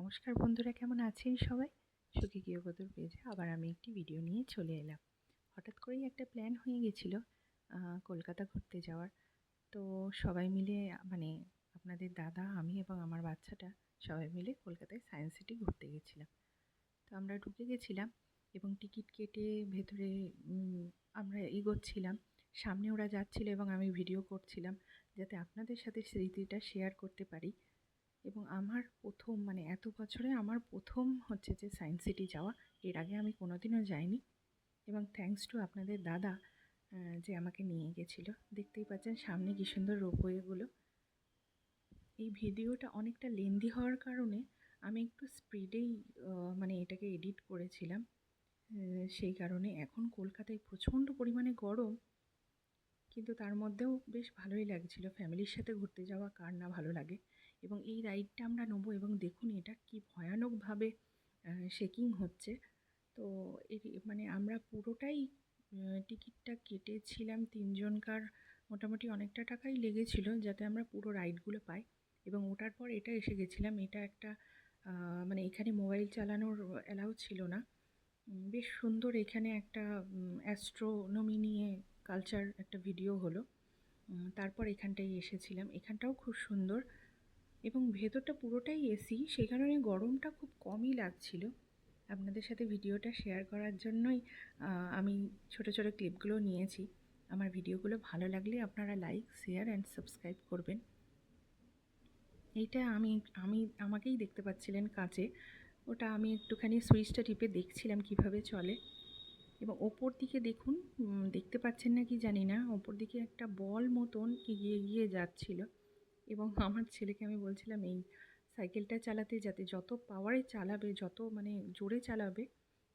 নমস্কার বন্ধুরা, কেমন আছেন সবাই? সুখী গৃহবধূর পেজে আবার আমি একটি ভিডিও নিয়ে চলে এলাম। হঠাৎ করেই একটা প্ল্যান হয়ে গেছিল কলকাতা ঘুরতে যাওয়ার। তো সবাই মিলে মানে আপনাদের দাদা, আমি এবং আমার বাচ্চাটা সবাই মিলে কলকাতায় সায়েন্স সিটি ঘুরতে গেছিলাম। তো আমরা ঢুকে গেছিলাম এবং টিকিট কেটে ভেতরে আমরা এগোচ্ছিলাম। সামনে ওরা যাচ্ছিল এবং আমি ভিডিও করছিলাম যাতে আপনাদের সাথে স্মৃতিটা শেয়ার করতে পারি। এবং আমার প্রথম মানে এত বছরে আমার প্রথম হচ্ছে যে সায়েন্স সিটি যাওয়া। এর আগে আমি কোনোদিনও যাইনি। এবং থ্যাংকস টু আপনাদের দাদা যে আমাকে নিয়ে গেছিল। দেখতেই পাচ্ছেন সামনে কী সুন্দর রোপওয়েগুলো এই ভিডিওটা অনেকটা লেন্দি হওয়ার কারণে আমি একটু স্পিডেই মানে এটাকে এডিট করেছিলাম। সেই কারণে এখন কলকাতায় প্রচণ্ড পরিমাণে গরম। কিন্তু তার মধ্যেও বেশ ভালোই লাগছিল। ফ্যামিলির সাথে ঘুরতে যাওয়া কার না ভালো লাগে। এবং এই রাইডটা আমরা নেব এবং দেখুন এটা কি ভয়ানকভাবে শেকিং হচ্ছে। তো মানে আমরা পুরোটাই টিকিটটা কেটেছিলাম তিনজনকার, মোটামুটি অনেকটা টাকাই লেগেছিল যাতে আমরা পুরো রাইডগুলো পাই। এবং ওটার পর এটা এসে গেছিলাম, এটা একটা মানে এখানে মোবাইল চালানোর অ্যালাউ ছিল না। বেশ সুন্দর এখানে একটা অ্যাস্ট্রোনমি নিয়ে কালচার একটা ভিডিও হলো। তারপর এখানটায় এসেছিলাম। এখানটাও খুব সুন্দর। এবং ভেতরটা পুরোটাই এসি সেই কারণে গরমটা খুব কমই লাগছিল। আপনাদের সাথে ভিডিওটা শেয়ার করার জন্যই আমি ছোট ছোট ক্লিপগুলো নিয়েছি। আমার ভিডিওগুলো ভালো লাগলে আপনারা লাইক শেয়ার অ্যান্ড সাবস্ক্রাইব করবেন। এইটা আমি আমি, আমাকেই দেখতে পাচ্ছিলেন কাঁচে। ওটা আমি একটুখানি সুইচটা টিপে দেখছিলাম কীভাবে চলে। এবং ওপর দিকে দেখুন দেখতে পাচ্ছেন না কি জানি না, ওপর দিকে একটা বল মতন এগিয়ে গিয়ে যাচ্ছিল। এবং আমার ছেলেকে আমি বলছিলাম, এই সাইকেলটা চালাতে যাতে যত পাওয়ারে চালাবে, যত মানে জোরে চালাবে,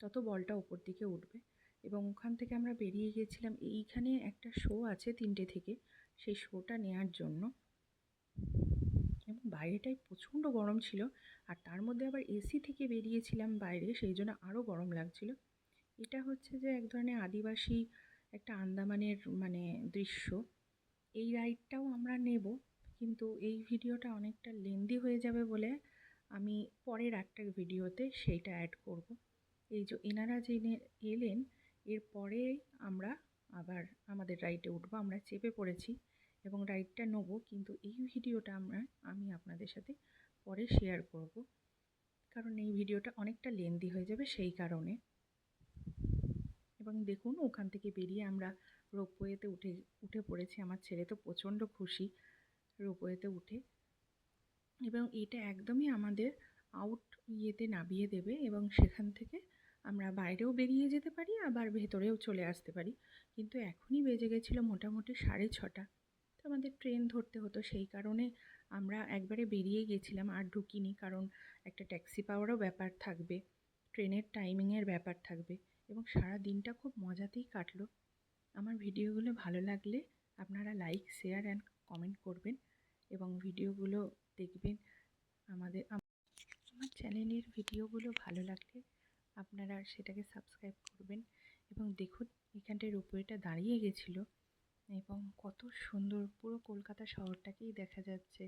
তত বলটা ওপর দিকে উঠবে। এবং ওখান থেকে আমরা বেরিয়ে গিয়েছিলাম। এইখানে একটা শো আছে তিনটে থেকে। সেই শোটা নেওয়ার জন্য। এবং বাইরেটাই প্রচণ্ড গরম ছিল। আর তার মধ্যে আবার এসি থেকে বেরিয়েছিলাম বাইরে, সেই জন্য আরও গরম লাগছিল। এটা হচ্ছে যে এক ধরনের আদিবাসী একটা আন্দামানের মানে দৃশ্য। এই রাইডটাও আমরা নেব। কিন্তু এই ভিডিওটা অনেকটা লেন্দি হয়ে যাবে বলে আমি পরের একটা ভিডিওতে সেইটা অ্যাড করব। এই যে এনারা যে এলেন এরপরে আমরা আবার আমাদের রাইডে উঠবো, আমরা চেপে পড়েছি এবং রাইডটা নেব, কিন্তু এই ভিডিওটা আমরা, আমি আপনাদের সাথে পরে শেয়ার করব। কারণ এই ভিডিওটা অনেকটা লেন্দি হয়ে যাবে সেই কারণে। এবং দেখুন, ওখান থেকে বেরিয়ে আমরা রোপওয়েতে উঠে উঠে পড়েছি। আমার ছেলে তো প্রচণ্ড খুশি। রোপওয়েতে উঠে। এবং এটা একদমই আমাদের আউট ইয়েতে নামিয়ে দেবে এবং সেখান থেকে আমরা বাইরেও বেরিয়ে যেতে পারি, আবার ভেতরেও চলে আসতে পারি। কিন্তু এখনই বেজে গেছিল মোটামুটি সাড়ে ছটা। তো আমাদের ট্রেন ধরতে হতো, সেই কারণে আমরা একবারে বেরিয়ে গেছিলাম, আর ঢুকিনি, কারণ একটা ট্যাক্সি পাওয়ারও ব্যাপার থাকবে ট্রেনের টাইমিংয়ের ব্যাপার থাকবে, এবং সারা দিনটা খুব মজাতেই কাটলো। আমার ভিডিওগুলো ভালো লাগলে আপনারা লাইক শেয়ার অ্যান্ড কমেন্ট করবেন এবং ভিডিওগুলো দেখবেন। আমাদের, আমার চ্যানেলের ভিডিওগুলো ভালো লাগলে আপনারা সেটাকে সাবস্ক্রাইব করবেন এবং দেখুন এখানটায় রোপওয়েটা দাঁড়িয়ে গেছিল এবং কত সুন্দর পুরো কলকাতা শহরটাকেই দেখা যাচ্ছে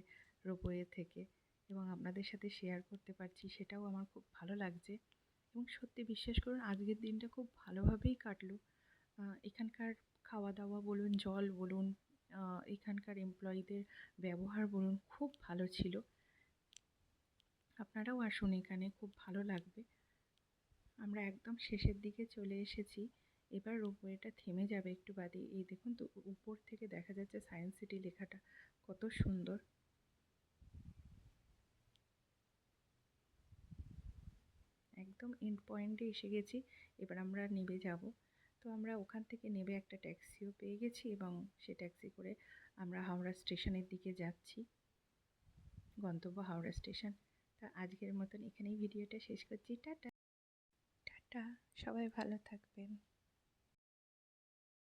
রোপওয়ে থেকে এবং আপনাদের সাথে শেয়ার করতে পারছি, সেটাও আমার খুব ভালো লাগছে। এবং সত্যি বিশ্বাস করুন, আজকের দিনটা খুব ভালোভাবেই কাটলো। এখানকার খাওয়া দাওয়া বলুন, জল বলুন এখানকার এমপ্লয়িদের ব্যবহার বলুন, খুব ভালো ছিল। আপনারাও আসুন এখানে, খুব ভালো লাগবে। আমরা একদম শেষের দিকে চলে এসেছি। এবার রোপওয়েটা থেমে যাবে একটু বাদে। এই দেখুন তো উপর থেকে দেখা যাচ্ছে সায়েন্স সিটি লেখাটা, কত সুন্দর। একদম এন্ড পয়েন্টে এসে গেছি। এবার আমরা নেবে যাব। তো আমরা ওখান থেকে নেবে একটা ট্যাক্সিও পেয়ে গেছি এবং সে ট্যাক্সি করে আমরা হাওড়া স্টেশনের দিকে যাচ্ছি। গন্তব্য হাওড়া স্টেশন। তা আজকের মতন এখানেই ভিডিওটা শেষ করছি। টাটা। টাটা। সবাই ভালো থাকবেন।